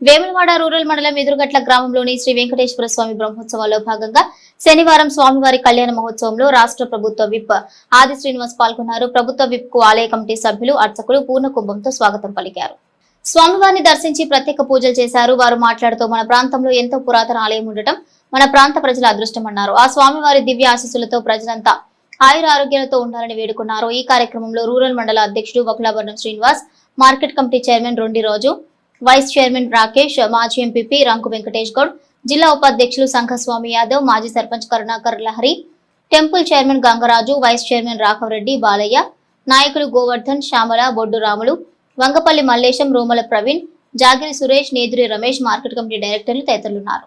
Vemulawada rural మండలం ఎదురుగట్ల గ్రామంలోని శ్రీ వెంకటేశ్వర స్వామి బ్రహ్మోత్సవాల్లో భాగంగా శనివారం స్వామివారి కళ్యాణ మహోత్సవంలో రాష్ట్ర ప్రభుత్వ విప్ ఆది శ్రీనివాస్ పాల్గొన్నారు. ప్రభుత్వ విప్కు ఆలయ కమిటీ సభ్యులు అర్చకులు పూర్ణ కుంభంతో స్వాగతం పలికారు. స్వామివారిని దర్శించి ప్రత్యేక పూజలు చేశారు. వారు మాట్లాడుతూ మన ప్రాంతంలో ఎంతో పురాతన ఆలయం ఉండటం మన ప్రాంత ప్రజల అదృష్టమన్నారు. ఆ స్వామివారి దివ్య ఆశీస్సులతో ప్రజలంతా ఆయుర ఆరోగ్యాలతో ఉండాలని వేడుకున్నారు. ఈ కార్యక్రమంలో రూరల్ మండల అధ్యక్షుడు Vakulabharanam Srinivas market committee chairman Rondi రోజు వైస్ చైర్మన్ రాకేష్ మాజీ ఎంపీపీ రంకు వెంకటేష్ గౌడ్ జిల్లా ఉపాధ్యక్షులు సంఘస్వామి యాదవ్ మాజీ sarpanch Karunakar Lahari temple chairman Gangaraju vice chairman Raghava Reddy Balaiah నాయకులు గోవర్ధన్ శ్యామల బొడ్డు రాములు వంగపల్లి మల్లేశం రోమల ప్రవీణ్ జాగిరి సురేష్ నేదురి రమేష్ మార్కెట్ కమిటీ డైరెక్టర్లు తదితరులున్నారు.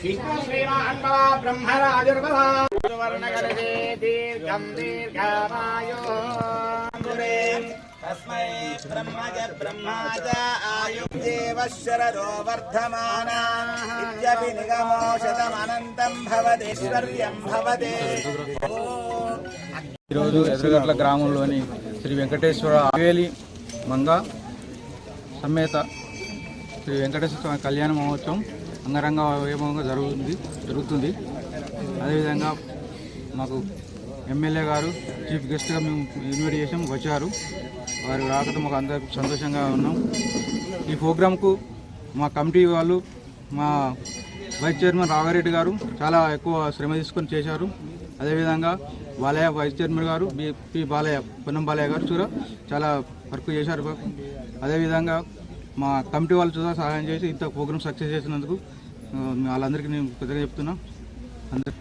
విష్ణు వర్ధమానా భవదేశ్వర్యం భవదే ఈరోజు ఎదురుగట్ల గ్రామంలోని శ్రీ వెంకటేశ్వర ఆవేలి మంగ సమేత శ్రీ వెంకటేశ్వర కళ్యాణ మహోత్సవం అంగరంగ వైభవంగా జరుగుతుంది జరుగుతుంది. అదేవిధంగా మాకు ఎమ్మెల్యే గారు చీఫ్ గెస్ట్గా మేము ఇన్వైట్ చేసాం వచ్చారు. వారు రాకతో మాకు అందరూ సంతోషంగా ఉన్నాం. ఈ ప్రోగ్రాంకు మా కమిటీ వాళ్ళు మా వైస్ చైర్మన్ రాఘారెడ్డి గారు చాలా ఎక్కువ శ్రమ తీసుకొని చేశారు. అదేవిధంగా బాలయ్య వైస్ చైర్మన్ గారు బి పి బాలయ్య పొన్నం బాలయ్య గారు చూడ చాలా వర్క్ చేశారు. అదేవిధంగా మా కమిటీ వాళ్ళు చూడ సహాయం చేసి ఇంత ప్రోగ్రామ్ సక్సెస్ చేసినందుకు వాళ్ళందరికీ నేను పెద్దగా చెప్తున్నా. అందరు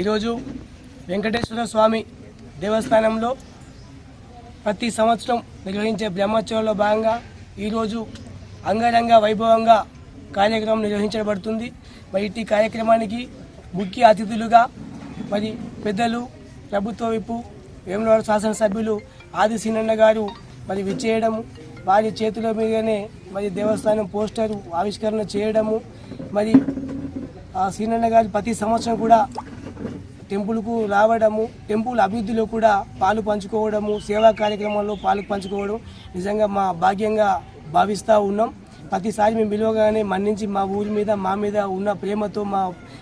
ఈరోజు వెంకటేశ్వర స్వామి దేవస్థానంలో ప్రతి సంవత్సరం నిర్వహించే బ్రహ్మోత్సవంలో భాగంగా ఈరోజు అంగరంగ వైభవంగా కార్యక్రమం నిర్వహించబడుతుంది. మరి ఇట్టి కార్యక్రమానికి ముఖ్య అతిథులుగా మరి పెద్దలు ప్రభుత్వ విప్పు వేములవాడ శాసనసభ్యులు ఆది సీనన్న గారు మరి విచ్చేయడము వారి చేతుల మీదనే మరి దేవస్థానం పోస్టరు ఆవిష్కరణ చేయడము మరి ఆ సీనన్న గారి ప్రతి సంవత్సరం కూడా టెంపుల్కు రావడము టెంపుల్ అభివృద్ధిలో కూడా పాలు పంచుకోవడము సేవా కార్యక్రమాల్లో పాలు పంచుకోవడం నిజంగా మా భాగ్యంగా భావిస్తూ ఉన్నాం. ప్రతిసారి మేము పిలవగానే మన్నించి మా ఊరి మీద మా మీద ఉన్న ప్రేమతో మా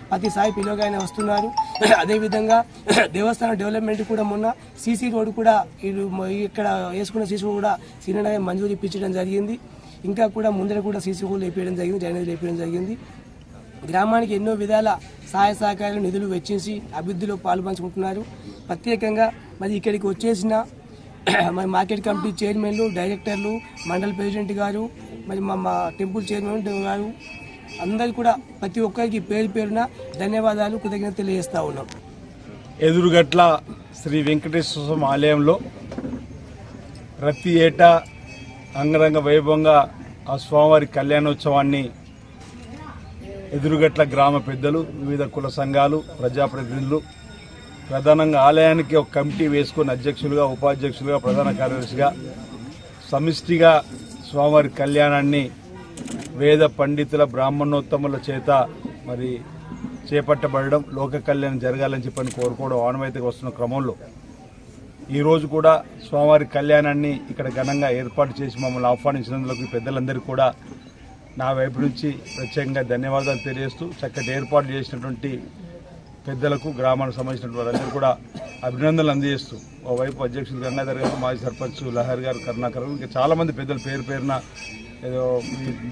ప్రతిసారి పిలవగానే వస్తున్నారు. అదేవిధంగా దేవస్థానం డెవలప్మెంట్ కూడా మొన్న సీసీ రోడ్ కూడా ఇక్కడ వేసుకున్న సీసీ కూడా సీనియర్ మంజూరు ఇప్పించడం జరిగింది. ఇంకా కూడా ముందర కూడా సీసీ హోల్ వేపించడం జరిగింది డ్రైనేజ్ వేపించడం జరిగింది. గ్రామానికి ఎన్నో విధాల సహాయ సహకారాలు నిధులు వెచ్చించి అభివృద్ధిలో పాల్పంచుకుంటున్నారు. ప్రత్యేకంగా మరి ఇక్కడికి వచ్చేసిన మరి మార్కెట్ కమిటీ చైర్మన్లు డైరెక్టర్లు మండల ప్రెసిడెంట్ గారు మరి మా మా టెంపుల్ చైర్మన్ గారు అందరు కూడా ప్రతి ఒక్కరికి పేరు పేరున ధన్యవాదాలు కృతజ్ఞత తెలియజేస్తా ఉన్నాం. ఎదురుగట్ల శ్రీ వెంకటేశ్వర స్వామి ఆలయంలో ప్రతి ఏటా అంగరంగ వైభవంగా ఆ స్వామివారి కళ్యాణోత్సవాన్ని ఎదురుగట్ల గ్రామ పెద్దలు వివిధ కుల సంఘాలు ప్రజాప్రతినిధులు ప్రధానంగా ఆలయానికి ఒక కమిటీ వేసుకుని అధ్యక్షులుగా ఉపాధ్యక్షులుగా ప్రధాన కార్యదర్శిగా సమిష్టిగా స్వామివారి కళ్యాణాన్ని వేద పండితుల బ్రాహ్మణోత్తముల చేత మరి చేపట్టబడడం లోక కళ్యాణం జరగాలని చెప్పని కోరుకోవడం ఆనవాయితీగా వస్తున్న క్రమంలో ఈరోజు కూడా స్వామివారి కళ్యాణాన్ని ఇక్కడ ఘనంగా ఏర్పాటు చేసి మమ్మల్ని ఆహ్వానించినందుకు పెద్దలందరికీ కూడా నా వైపు నుంచి ప్రత్యేకంగా ధన్యవాదాలు తెలియజేస్తూ చక్కటి ఏర్పాటు చేసినటువంటి పెద్దలకు గ్రామానికి సంబంధించిన వారందరూ కూడా అభినందనలు అందజేస్తూ ఓవైపు అధ్యక్షులు గంగాధర్ గారు మాజీ సర్పంచ్ లహర్ గారు కరుణాకర్ గారు ఇంకా చాలామంది పెద్దలు పేరు పేరున ఏదో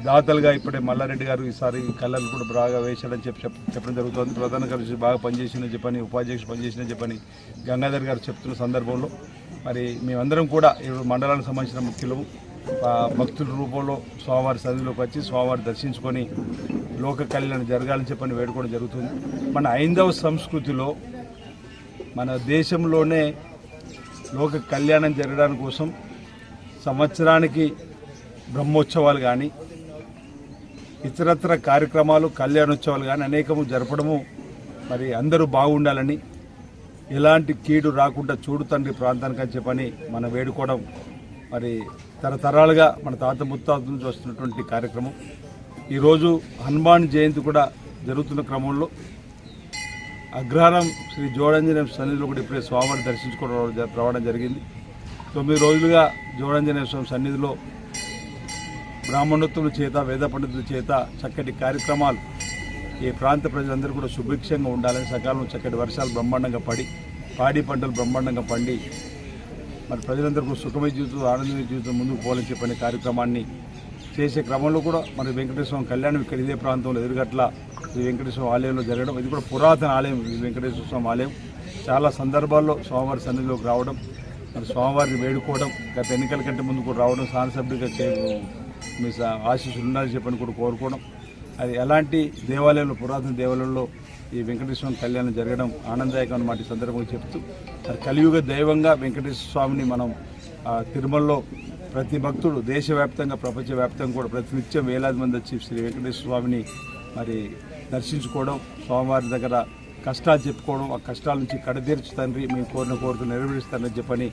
దాతలుగా ఇప్పుడే మల్లారెడ్డి గారు ఈసారి కళ్ళను కూడా బాగా వేశాడని చెప్పి చెప్పడం జరుగుతుంది. ప్రధాన కార్యదర్శి బాగా పనిచేసిందని చెప్పని ఉపాధ్యక్షుడు పనిచేసిందని చెప్పని గంగాధర్ గారు చెప్తున్న సందర్భంలో మరి మేమందరం కూడా ఇప్పుడు మండలానికి సంబంధించిన ముఖ్యులు భక్తుల రూపంలో స్వామివారి సన్నిధిలోకి వచ్చి స్వామివారి దర్శించుకొని లోక కళ్యాణం జరగాలని చెప్పని వేడుకోవడం జరుగుతుంది. మన ఐందవ సంస్కృతిలో మన దేశంలోనే లోక కళ్యాణం జరగడానికి కోసం సంవత్సరానికి బ్రహ్మోత్సవాలు కానీ ఇతరత్ర కార్యక్రమాలు కళ్యాణోత్సవాలు కానీ అనేకము జరపడము. మరి అందరూ బాగుండాలని ఎలాంటి కీడు రాకుండా చూడు తండ్రి ప్రాంతానికి అని చెప్పని మనం వేడుకోవడం మరి తరతరాలుగా మన తాత ముత్తాతల నుంచి వస్తున్నటువంటి కార్యక్రమం. ఈరోజు హనుమాన్ జయంతి కూడా జరుగుతున్న క్రమంలో అగ్రహారం శ్రీ జోడంజనేయం సన్నిధిలో కూడా ఇప్పుడే స్వామివారిని దర్శించుకోవడం రావడం జరిగింది. తొమ్మిది రోజులుగా జోడంజనేయ స్వామి సన్నిధిలో బ్రాహ్మణోత్తుల చేత వేద పండితుల చేత చక్కటి కార్యక్రమాలు. ఈ ప్రాంత ప్రజలందరూ కూడా సుభిక్షంగా ఉండాలని సకాలంలో చక్కటి వర్షాలు బ్రహ్మాండంగా పడి పాడి పంటలు బ్రహ్మాండంగా పండి మరి ప్రజలందరూ కూడా సుఖమయ జీవితం ఆనందమయ జీవితం ముందుకు పోవాలని చెప్పిన కార్యక్రమాన్ని చేసే క్రమంలో కూడా మరి వెంకటేశ్వరం కళ్యాణం ఇక్కడ ఇదే ప్రాంతంలో ఎదురుగట్ల ఈ వెంకటేశ్వర ఆలయంలో జరగడం. ఇది కూడా పురాతన ఆలయం ఈ వెంకటేశ్వర స్వామి ఆలయం. చాలా సందర్భాల్లో స్వామివారి సన్నిధిలోకి రావడం మరి స్వామివారిని వేడుకోవడం గత ఎన్నికల కంటే ముందు కూడా రావడం శాసనసభ్యుడిగా చే మీ ఆశీస్సులు ఉండాలని చెప్పని కూడా కోరుకోవడం. అది ఎలాంటి దేవాలయంలో పురాతన దేవాలయంలో ఈ వెంకటేశ్వర కళ్యాణం జరగడం ఆనందదాయకం అన్నమాట ఈ సందర్భంగా చెప్తూ మరి కలియుగ దైవంగా వెంకటేశ్వర స్వామిని మనం తిరుమలలో ప్రతి భక్తుడు దేశవ్యాప్తంగా ప్రపంచవ్యాప్తంగా కూడా ప్రతినిత్యం వేలాది మంది వచ్చి శ్రీ వెంకటేశ్వర స్వామిని మరి దర్శించుకోవడం స్వామివారి దగ్గర కష్టాలు చెప్పుకోవడం ఆ కష్టాల నుంచి కడతీర్చు తండ్రి మేము కోరిన కోరిక నెరవేరుస్తానని చెప్పని